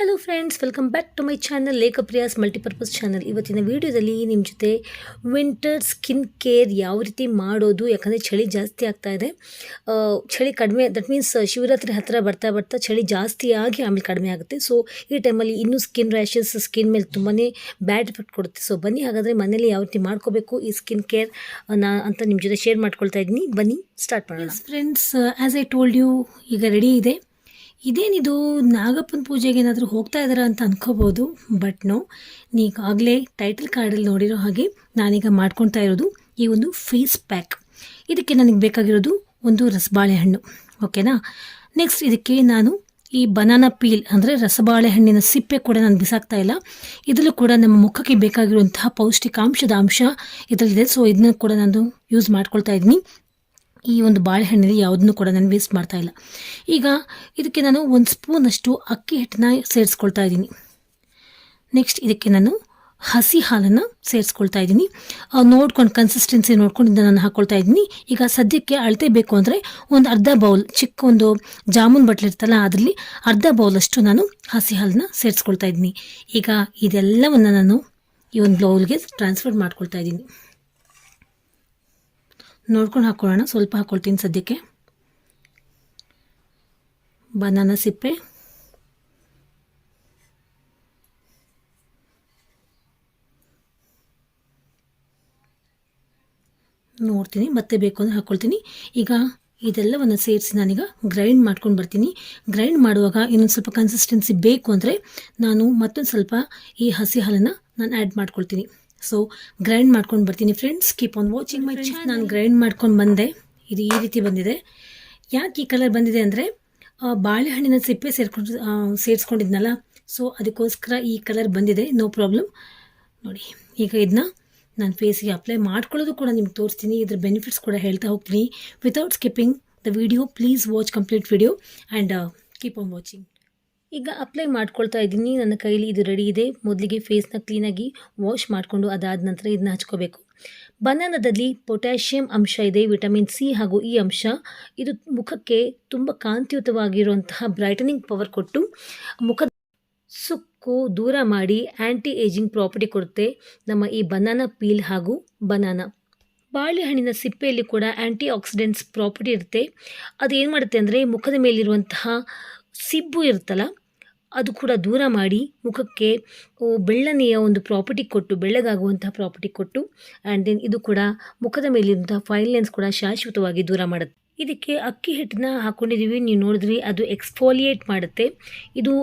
Hello friends welcome back to my channel Lekhapriya's multipurpose channel ಇವತ್ತಿನ ವಿಡಿಯೋದಲ್ಲಿ ನಿಮ್ಮ ಜೊತೆ ವಿಂಟರ್ ಸ್ಕಿನ್ ಕೇರ್ ಯಾವ ರೀತಿ ಮಾಡೋದು, ಯಾಕಂದರೆ ಚಳಿ ಜಾಸ್ತಿ ಆಗ್ತಾ ಇದೆ. ಚಳಿ ಕಡಿಮೆ ದಟ್ ಮೀನ್ಸ್ ಶಿವರಾತ್ರಿ ಹತ್ತಿರ ಬರ್ತಾ ಬರ್ತಾ ಚಳಿ ಜಾಸ್ತಿ ಆಗಿ ಆಮೇಲೆ ಕಡಿಮೆ ಆಗುತ್ತೆ. ಸೊ ಈ ಟೈಮಲ್ಲಿ ಇನ್ನೂ ಸ್ಕಿನ್ ರ್ಯಾಷಸ್ ಸ್ಕಿನ್ ಮೇಲೆ ತುಂಬಾ ಬ್ಯಾಡ್ ಎಫೆಕ್ಟ್ ಕೊಡುತ್ತೆ. ಸೊ ಬನ್ನಿ ಹಾಗಾದರೆ ಮನೇಲಿ ಯಾವ ರೀತಿ ಮಾಡ್ಕೋಬೇಕು ಈ ಸ್ಕಿನ್ ಕೇರ್ ನಾ, ಅಂತ ನಿಮ್ಮ ಜೊತೆ ಶೇರ್ ಮಾಡ್ಕೊಳ್ತಾ ಇದ್ದೀನಿ. ಬನ್ನಿ ಸ್ಟಾರ್ಟ್ ಮಾಡೋಣ. Friends as I told you ಈಗ ರೆಡಿ ಇದೆ. ಇದೇನಿದು ನಾಗಪ್ಪನ ಪೂಜೆಗೆ ಏನಾದರೂ ಹೋಗ್ತಾ ಇದ್ದಾರಾ ಅಂತ ಅನ್ಕೋಬೋದು, ಬಟ್ ನೋ, ನೀಗಾಗಲೇ ಟೈಟಲ್ ಕಾರ್ಡಲ್ಲಿ ನೋಡಿರೋ ಹಾಗೆ ನಾನೀಗ ಮಾಡ್ಕೊತಾ ಇರೋದು ಈ ಒಂದು ಫೇಸ್ ಪ್ಯಾಕ್ ಇದಕ್ಕೆ ನನಗೆ ಬೇಕಾಗಿರೋದು ಒಂದು ರಸಬಾಳೆಹಣ್ಣು, ಓಕೆನಾ? ನೆಕ್ಸ್ಟ್ ಇದಕ್ಕೆ ನಾನು ಈ ಬನಾನಾ ಪೀಲ್ ಅಂದರೆ ರಸಬಾಳೆಹಣ್ಣಿನ ಸಿಪ್ಪೆ ಕೂಡ ನಾನು ಬಿಸಾಕ್ತಾ ಇಲ್ಲ. ಇದರಲ್ಲೂ ಕೂಡ ನಮ್ಮ ಮುಖಕ್ಕೆ ಬೇಕಾಗಿರುವಂತಹ ಪೌಷ್ಟಿಕಾಂಶದ ಅಂಶ ಇದರಲ್ಲಿದೆ. ಸೊ ಇದನ್ನ ಕೂಡ ನಾನು ಯೂಸ್ ಮಾಡ್ಕೊಳ್ತಾ ಇದ್ದೀನಿ. ಈ ಒಂದು ಬಾಳೆಹಣ್ಣಲ್ಲಿ ಯಾವುದನ್ನು ಕೂಡ ನಾನು ವೇಸ್ಟ್ ಮಾಡ್ತಾ ಇಲ್ಲ. ಈಗ ಇದಕ್ಕೆ ನಾನು ಒಂದು ಸ್ಪೂನಷ್ಟು ಅಕ್ಕಿ ಹಿಟ್ಟನ್ನ ಸೇರಿಸ್ಕೊಳ್ತಾ ಇದ್ದೀನಿ. ನೆಕ್ಸ್ಟ್ ಇದಕ್ಕೆ ನಾನು ಹಸಿ ಹಾಲನ್ನು ಸೇರಿಸ್ಕೊಳ್ತಾ ಇದ್ದೀನಿ. ನೋಡ್ಕೊಂಡು ಕನ್ಸಿಸ್ಟೆನ್ಸಿ ನೋಡ್ಕೊಂಡು ಇದನ್ನು ನಾನು ಹಾಕ್ಕೊಳ್ತಾ ಇದ್ದೀನಿ. ಈಗ ಸದ್ಯಕ್ಕೆ ಅಳತೆ ಬೇಕು ಅಂದರೆ ಒಂದು ಅರ್ಧ ಬೌಲ್ ಚಿಕ್ಕ ಒಂದು ಜಾಮೂನ್ ಬಟ್ಲು ಇರ್ತಲ್ಲ ಅದರಲ್ಲಿ ಅರ್ಧ ಬೌಲಷ್ಟು ನಾನು ಹಸಿ ಹಾಲನ್ನ ಸೇರಿಸ್ಕೊಳ್ತಾ ಇದ್ದೀನಿ. ಈಗ ಇದೆಲ್ಲವನ್ನು ನಾನು ಈ ಒಂದು ಬೌಲ್ಗೆ ಟ್ರಾನ್ಸ್ಫರ್ ಮಾಡ್ಕೊಳ್ತಾ ಇದ್ದೀನಿ. ನೋಡ್ಕೊಂಡು ಹಾಕ್ಕೊಳ್ಳೋಣ ಸ್ವಲ್ಪ ಹಾಕ್ಕೊಳ್ತೀನಿ ಸದ್ಯಕ್ಕೆ. ಬನಾನ ಸಿಪ್ಪೆ. ನೋಡ್ತೀನಿ, ಮತ್ತೆ ಬೇಕು ಅಂದರೆ ಹಾಕ್ಕೊಳ್ತೀನಿ ಈಗ ಇದೆಲ್ಲವನ್ನು ಸೇರಿಸಿ ನಾನೀಗ ಗ್ರೈಂಡ್ ಮಾಡ್ಕೊಂಡು ಬರ್ತೀನಿ. ಗ್ರೈಂಡ್ ಮಾಡುವಾಗ ಇನ್ನೊಂದು ಸ್ವಲ್ಪ ಕನ್ಸಿಸ್ಟೆನ್ಸಿ ಬೇಕು ಅಂದರೆ ನಾನು ಮತ್ತೊಂದು ಸ್ವಲ್ಪ ಈ ಹಸಿ ಹಾಲನ್ನು ನಾನು ಆ್ಯಡ್ ಮಾಡ್ಕೊಳ್ತೀನಿ. ಸೊ ಗ್ರೈಂಡ್ ಮಾಡ್ಕೊಂಡು ಬರ್ತೀನಿ. Friends keep on watching my ನಾನು ಗ್ರೈಂಡ್ ಮಾಡ್ಕೊಂಡು ಬಂದೆ. ಇದು ಈ ರೀತಿ ಬಂದಿದೆ. ಯಾಕೆ ಈ ಕಲರ್ ಬಂದಿದೆ ಅಂದರೆ ಬಾಳೆಹಣ್ಣಿನ ಸಿಪ್ಪೆ ಸೇರ್ಕೊಂಡು ಸೇರಿಸ್ಕೊಂಡಿದ್ನಲ್ಲ ಸೊ ಅದಕ್ಕೋಸ್ಕರ ಈ ಕಲರ್ ಬಂದಿದೆ. ನೋ ಪ್ರಾಬ್ಲಮ್ ನೋಡಿ ಈಗ ಇದನ್ನ ನಾನು ಫೇಸಿಗೆ ಅಪ್ಲೈ ಮಾಡ್ಕೊಳ್ಳೋದು ಕೂಡ ನಿಮ್ಗೆ ತೋರಿಸ್ತೀನಿ. ಇದ್ರ ಬೆನಿಫಿಟ್ಸ್ ಕೂಡ ಹೇಳ್ತಾ ಹೋಗ್ತೀನಿ. Without skipping the video please watch complete video and keep on watching ಈಗ ಅಪ್ಲೈ ಮಾಡ್ಕೊಳ್ತಾ ಇದ್ದೀನಿ. ನನ್ನ ಕೈಲಿ ಇದು ರೆಡಿ ಇದೆ. ಮೊದಲಿಗೆ ಫೇಸ್ನ ಕ್ಲೀನಾಗಿ ವಾಶ್ ಮಾಡಿಕೊಂಡು ಅದಾದ ನಂತರ ಇದನ್ನ ಹಚ್ಕೋಬೇಕು. ಬನಾನದಲ್ಲಿ ಪೊಟ್ಯಾಷಿಯಂ ಅಂಶ ಇದೆ. ವಿಟಮಿನ್ ಸಿ ಹಾಗೂ ಈ ಅಂಶ. ಇದು ಮುಖಕ್ಕೆ ತುಂಬ ಕಾಂತಿಯುತವಾಗಿರುವಂತಹ ಬ್ರೈಟನಿಂಗ್ ಪವರ್ ಕೊಟ್ಟು ಮುಖದ ಸುಕ್ಕು ದೂರ ಮಾಡಿ ಆ್ಯಂಟಿ ಏಜಿಂಗ್ ಪ್ರಾಪರ್ಟಿ ಕೊಡುತ್ತೆ. ನಮ್ಮ ಈ ಬನಾನಾ ಪೀಲ್ ಹಾಗೂ ಬನಾನ ಬಾಳೆಹಣ್ಣಿನ ಸಿಪ್ಪೆಯಲ್ಲಿ ಕೂಡ ಆ್ಯಂಟಿ ಆಕ್ಸಿಡೆಂಟ್ಸ್ ಪ್ರಾಪರ್ಟಿ ಇರುತ್ತೆ. ಅದು ಏನು ಮಾಡುತ್ತೆ ಅಂದರೆ ಮುಖದ ಮೇಲಿರುವಂತಹ ಸಿಬ್ಬು ಇರುತ್ತಲ್ಲ ಅದು ಕೂಡ ದೂರ ಮಾಡಿ ಮುಖಕ್ಕೆ ಬೆಳ್ಳನೆಯ ಒಂದು ಪ್ರಾಪರ್ಟಿ ಕೊಟ್ಟು, ಬೆಳ್ಳಗಾಗುವಂತಹ ಪ್ರಾಪರ್ಟಿ ಕೊಟ್ಟು ಆ್ಯಂಡ್ ದೆನ್ ಇದು ಕೂಡ ಮುಖದ ಮೇಲಿರುವಂತಹ ಫೈನ್ಲೆನ್ಸ್ ಕೂಡ ಶಾಶ್ವತವಾಗಿ ದೂರ ಮಾಡುತ್ತೆ. ಇದಕ್ಕೆ ಅಕ್ಕಿ ಹಿಟ್ಟನ್ನ ಹಾಕ್ಕೊಂಡಿದ್ದೀವಿ ನೀವು ನೋಡಿದ್ರಿ, ಅದು ಎಕ್ಸ್ಫೋಲಿಯೇಟ್ ಮಾಡುತ್ತೆ. ಇದು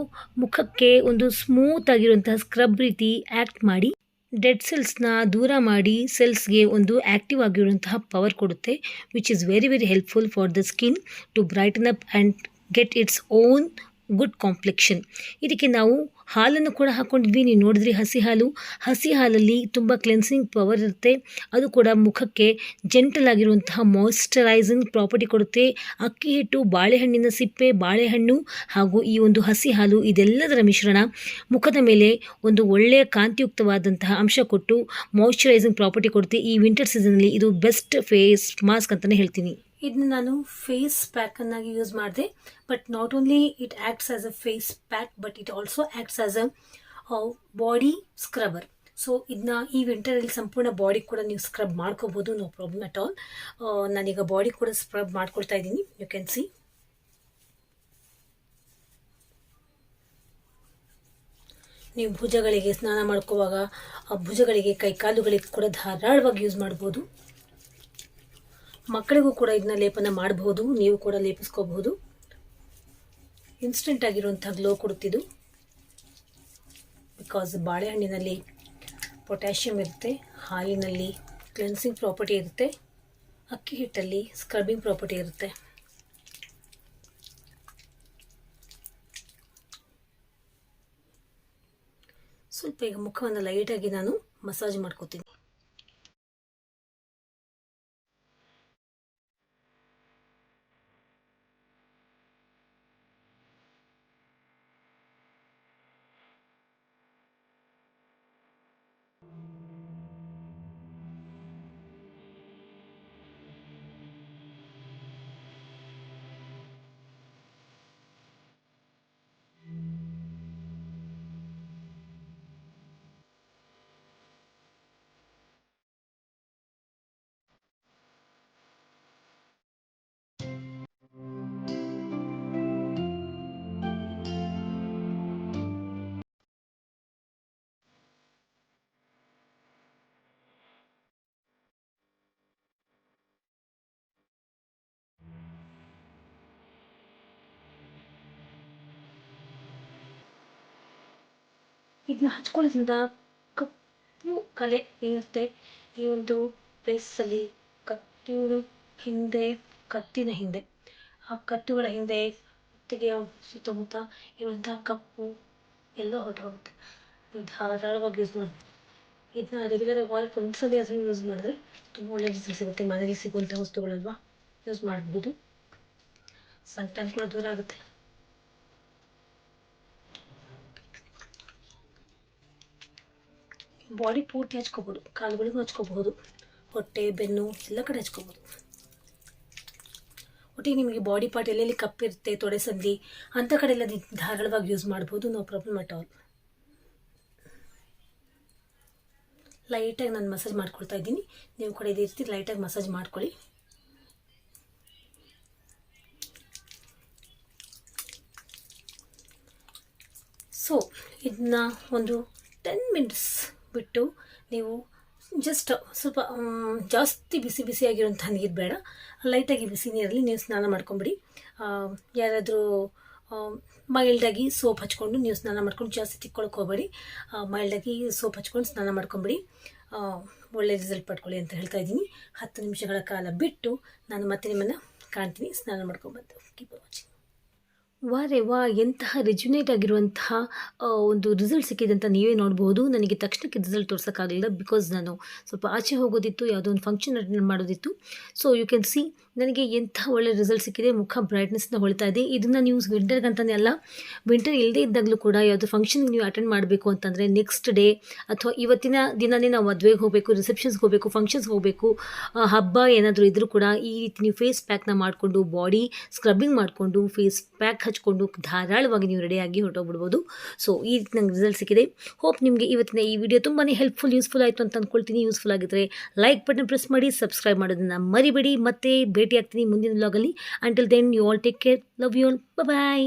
ಮುಖಕ್ಕೆ ಒಂದು ಸ್ಮೂತ್ ಆಗಿರುವಂತಹ ಸ್ಕ್ರಬ್ ರೀತಿ ಆ್ಯಕ್ಟ್ ಮಾಡಿ ಡೆಡ್ ಸೆಲ್ಸ್ನ ದೂರ ಮಾಡಿ ಸೆಲ್ಸ್ಗೆ ಒಂದು ಆ್ಯಕ್ಟಿವ್ ಆಗಿರುವಂತಹ ಪವರ್ ಕೊಡುತ್ತೆ which is very very helpful for the skin to brighten up and get its own good complexion. ಇದಕ್ಕೆ ನಾವು ಹಾಲನ್ನು ಕೂಡ ಹಾಕ್ಕೊಂಡಿದ್ವಿ ನೀವು ನೋಡಿದ್ರಿ ಹಸಿ ಹಾಲು. ಹಸಿ ಹಾಲಲ್ಲಿ ತುಂಬ ಕ್ಲೆನ್ಸಿಂಗ್ ಪವರ್ ಇರುತ್ತೆ. ಅದು ಕೂಡ ಮುಖಕ್ಕೆ ಜೆಂಟಲ್ ಆಗಿರುವಂತಹ ಮಾಯಿಶ್ಚರೈಸಿಂಗ್ ಪ್ರಾಪರ್ಟಿ ಕೊಡುತ್ತೆ. ಅಕ್ಕಿ ಹಿಟ್ಟು, ಬಾಳೆಹಣ್ಣಿನ ಸಿಪ್ಪೆ, ಬಾಳೆಹಣ್ಣು ಹಾಗೂ ಈ ಒಂದು ಹಸಿ ಹಾಲು ಇದೆಲ್ಲದರ ಮಿಶ್ರಣ ಮುಖದ ಮೇಲೆ ಒಂದು ಒಳ್ಳೆಯ ಕಾಂತಿಯುಕ್ತವಾದಂತಹ ಅಂಶ ಕೊಟ್ಟು ಮಾಯಿಶ್ಚರೈಸಿಂಗ್ ಪ್ರಾಪರ್ಟಿ ಕೊಡುತ್ತೆ. ಈ ವಿಂಟರ್ ಸೀಸನಲ್ಲಿ ಇದು ಬೆಸ್ಟ್ ಫೇಸ್ ಮಾಸ್ಕ್ ಅಂತಲೇ ಹೇಳ್ತೀನಿ. ಇದನ್ನ ನಾನು ಫೇಸ್ ಪ್ಯಾಕ್ ಅನ್ನಾಗಿ ಯೂಸ್ ಮಾಡಿದೆ but not only it acts as a face pack but it also acts as a body scrubber so ಇದನ್ನ ಈ ವಿಂಟರಲ್ಲಿ ಸಂಪೂರ್ಣ ಬಾಡಿ ಕೂಡ ನೀವು ಸ್ಕ್ರಬ್ ಮಾಡ್ಕೋಬೋದು ನೋ ಪ್ರಾಬ್ಲಮ್ ಅಟ್ ಆಲ್ ನಾನೀಗ ಬಾಡಿ ಕೂಡ ಸ್ಕ್ರಬ್ ಮಾಡ್ಕೊಳ್ತಾ ಇದ್ದೀನಿ ಯು ಕ್ಯಾನ್ ಸಿ ನೀವು ಭುಜಗಳಿಗೆ ಸ್ನಾನ ಮಾಡ್ಕೋವಾಗ ಭುಜಗಳಿಗೆ ಕೈ ಕಾಲುಗಳಿಗೆ ಕೂಡ ಧಾರಾಳವಾಗಿ ಯೂಸ್ ಮಾಡ್ಬೋದು. ಮಕ್ಕಳಿಗೂ ಕೂಡ ಇದನ್ನ ಲೇಪನ ಮಾಡಬಹುದು, ನೀವು ಕೂಡ ಲೇಪಿಸ್ಕೋಬಹುದು. ಇನ್ಸ್ಟೆಂಟ್ ಆಗಿರುವಂಥ ಗ್ಲೋ ಕೊಡುತ್ತಿದ್ದು ಬಿಕಾಸ್ ಬಾಳೆಹಣ್ಣಿನಲ್ಲಿ ಪೊಟ್ಯಾಷಿಯಂ ಇರುತ್ತೆ, ಹಾಲಿನಲ್ಲಿ ಕ್ಲೆನ್ಸಿಂಗ್ ಪ್ರಾಪರ್ಟಿ ಇರುತ್ತೆ, ಅಕ್ಕಿ ಹಿಟ್ಟಲ್ಲಿ ಸ್ಕ್ರಬ್ಬಿಂಗ್ ಪ್ರಾಪರ್ಟಿ ಇರುತ್ತೆ. ಸ್ವಲ್ಪ ಈಗ ಮುಖವನ್ನು ಲೈಟಾಗಿ ನಾನು ಮಸಾಜ್ ಮಾಡ್ಕೋತೀನಿ. ಇದನ್ನ ಹಚ್ಕೊಳ್ಳೋದ್ರಿಂದ ಕಪ್ಪು ಕಲೆ ಏನಿರುತ್ತೆ ಈ ಒಂದು ಪ್ಲೇಸಲ್ಲಿ ಕತ್ತಿನ ಹಿಂದೆ ಕತ್ತಿನ ಹಿಂದೆ, ಆ ಕತ್ತುಗಳ ಹಿಂದೆ ಕುತ್ತಿಗೆಯ ಸುತ್ತಮುತ್ತ ಇರುವಂತಹ ಕಪ್ಪು ಎಲ್ಲ ಹೊರಟೋಗುತ್ತೆ. ಧಾರಾಳವಾಗಿ ಯೂಸ್ ಮಾಡಿ, ಇದನ್ನ ರೆಗ್ಯುಲರ್ ವಾರಕ್ಕೆ ಒಂದ್ಸಲಿ ಅದನ್ನು ಯೂಸ್ ಮಾಡಿದ್ರೆ ತುಂಬ ಒಳ್ಳೆ ರಿಸಲ್ಟ್ ಸಿಗುತ್ತೆ. ಮನೆಗೆ ಸಿಗುವಂಥ ವಸ್ತುಗಳಲ್ವಾ ಯೂಸ್ ಮಾಡ್ಬೋದು. ಸನ್ ಕೂಡ ದೂರ ಆಗುತ್ತೆ. ಬಾಡಿ ಪೂರ್ತಿ ಹಚ್ಕೋಬೋದು. ಕಾಲುಗಳಿಗೂ ಹಚ್ಕೋಬಹುದು. ಹೊಟ್ಟೆ, ಬೆನ್ನು ಎಲ್ಲ ಕಡೆ ಹಚ್ಕೋಬೋದು. ಒಟ್ಟಿಗೆ ನಿಮಗೆ ಬಾಡಿ ಪಾರ್ಟ್ ಎಲ್ಲೆಲ್ಲಿ ಕಪ್ಪಿರುತ್ತೆ ತೊಡೆ ಸಂದಿ ಅಂಥ ಕಡೆ ಎಲ್ಲ ಧಾರಾಳವಾಗಿ ಯೂಸ್ ಮಾಡ್ಬೋದು. ನೋ ಪ್ರಾಬ್ಲಮ್ ಅಟ್ ಆಲ್ ಲೈಟಾಗಿ ನಾನು ಮಸಾಜ್ ಮಾಡ್ಕೊಳ್ತಾ ಇದ್ದೀನಿ. ನೀವು ಕೂಡ ಇದೇ ರೀತಿ ಲೈಟಾಗಿ ಮಸಾಜ್ ಮಾಡ್ಕೊಳ್ಳಿ. ಸೊ ಇದನ್ನ ಒಂದು ಟೆನ್ ಮಿನಿಟ್ಸ್ ಬಿಟ್ಟು ನೀವು ಜಸ್ಟ್ ಸ್ವಲ್ಪ ಜಾಸ್ತಿ ಬಿಸಿ ಬಿಸಿಯಾಗಿರುವಂಥ ನೀರು ಬೇಡ. ಲೈಟಾಗಿ ಬಿಸಿ ನೀರಲ್ಲಿ ನೀವು ಸ್ನಾನ ಮಾಡ್ಕೊಂಬಿಡಿ. ಯಾರಾದರೂ ಮೈಲ್ಡಾಗಿ ಸೋಪ್ ಹಚ್ಕೊಂಡು ನೀವು ಸ್ನಾನ ಮಾಡ್ಕೊಂಡು ಜಾಸ್ತಿ ತಿಕ್ಕೊಳಕ್ಕೆ ಹೋಗಬೇಡಿ. ಮೈಲ್ಡಾಗಿ ಸೋಪ್ ಹಚ್ಕೊಂಡು ಸ್ನಾನ ಮಾಡ್ಕೊಂಬಿಡಿ. ಒಳ್ಳೆ ರಿಸಲ್ಟ್ ಪಡ್ಕೊಳ್ಳಿ ಅಂತ ಹೇಳ್ತಾ ಇದ್ದೀನಿ. ಹತ್ತು ನಿಮಿಷಗಳ ಕಾಲ ಬಿಟ್ಟು ನಾನು ಮತ್ತೆ ನಿಮ್ಮನ್ನು ಕಾಣ್ತೀನಿ. ಸ್ನಾನ ಮಾಡ್ಕೊಂಬಂದು. ಕೀಪ್ ವಾಚಿಂಗ್ ವಾರೆ ವಾ, ಎಂತಹ ರೆಜ್ಯುನೇಟ್ ಆಗಿರುವಂತಹ ಒಂದು ರಿಸಲ್ಟ್ ಸಿಕ್ಕಿದೆ ಅಂತ ನೀವೇ ನೋಡ್ಬೋದು. ನನಗೆ ತಕ್ಷಣಕ್ಕೆ ರಿಸಲ್ಟ್ ತೋರ್ಸೋಕ್ಕಾಗಲಿಲ್ಲ ಬಿಕಾಸ್ ನಾನು ಸ್ವಲ್ಪ ಆಚೆ ಹೋಗೋದಿತ್ತು, ಯಾವುದೋ ಒಂದು ಫಂಕ್ಷನ್ ಅಟೆಂಡ್ ಮಾಡೋದಿತ್ತು. ಸೊ ಯು ಕ್ಯಾನ್ ಸಿ ನನಗೆ ಎಂಥ ಒಳ್ಳೆ ರಿಸಲ್ಟ್ ಸಿಕ್ಕಿದೆ, ಮುಖ ಬ್ರೈಟ್ನೆಸ್ನ ಹೊಳಿತಾ ಇದೆ. ಇದನ್ನು ನೀವು ವಿಂಟರ್ಗಂತಲೇ ಅಲ್ಲ ವಿಂಟರ್ ಇಲ್ಲದೇ ಇದ್ದಾಗಲೂ ಕೂಡ ಯಾವುದೋ ಫಂಕ್ಷನ್ಗೆ ನೀವು ಅಟೆಂಡ್ ಮಾಡಬೇಕು ಅಂತಂದರೆ ನೆಕ್ಸ್ಟ್ ಡೇ ಅಥವಾ ಇವತ್ತಿನ ದಿನನೇ ನಾವು ಮದುವೆಗೆ ಹೋಗಬೇಕು ರಿಸೆಪ್ಷನ್ಸ್ಗೆ ಹೋಗಬೇಕು ಫಂಕ್ಷನ್ಸ್ಗೆ ಹೋಗಬೇಕು ಹಬ್ಬ ಏನಾದರೂ ಇದ್ದರೂ ಕೂಡ ಈ ರೀತಿ ನೀವು ಫೇಸ್ ಪ್ಯಾಕ್ನ ಮಾಡಿಕೊಂಡು ಬಾಡಿ ಸ್ಕ್ರಬ್ಬಿಂಗ್ ಮಾಡಿಕೊಂಡು ಫೇಸ್ ಪ್ಯಾಕ್ ಹಚ್ಕೊಂಡು ಧಾರಾಳವಾಗಿ ನೀವು ರೆಡಿಯಾಗಿ ಹೊರಟೋಗ್ಬಿಡ್ಬೋದು. ಸೊ ಈ ರೀತಿ ನಂಗೆ ರಿಸಲ್ಟ್ ಸಿಕ್ಕಿದೆ. ಹೋಪ್ ನಿಮಗೆ ಇವತ್ತಿನ ಈ ವಿಡಿಯೋ ತುಂಬಾ ಹೆಲ್ಪ್ಫುಲ್ ಯೂಸ್ಫುಲ್ ಆಯಿತು ಅಂತ ಅಂದ್ಕೊಳ್ತೀನಿ ಯೂಸ್ಫುಲ್ ಆಗಿದ್ದರೆ ಲೈಕ್ ಬಟನ್ ಪ್ರೆಸ್ ಮಾಡಿ ಸಬ್ಸ್ಕ್ರೈಬ್ ಮಾಡೋದನ್ನು ಮರಿಬೇಡಿ. ಮತ್ತೆ ಭೇಟಿ ಆಗ್ತೀನಿ ಮುಂದಿನ ವ್ಲಾಗಲ್ಲಿ until then you all take care love you all bye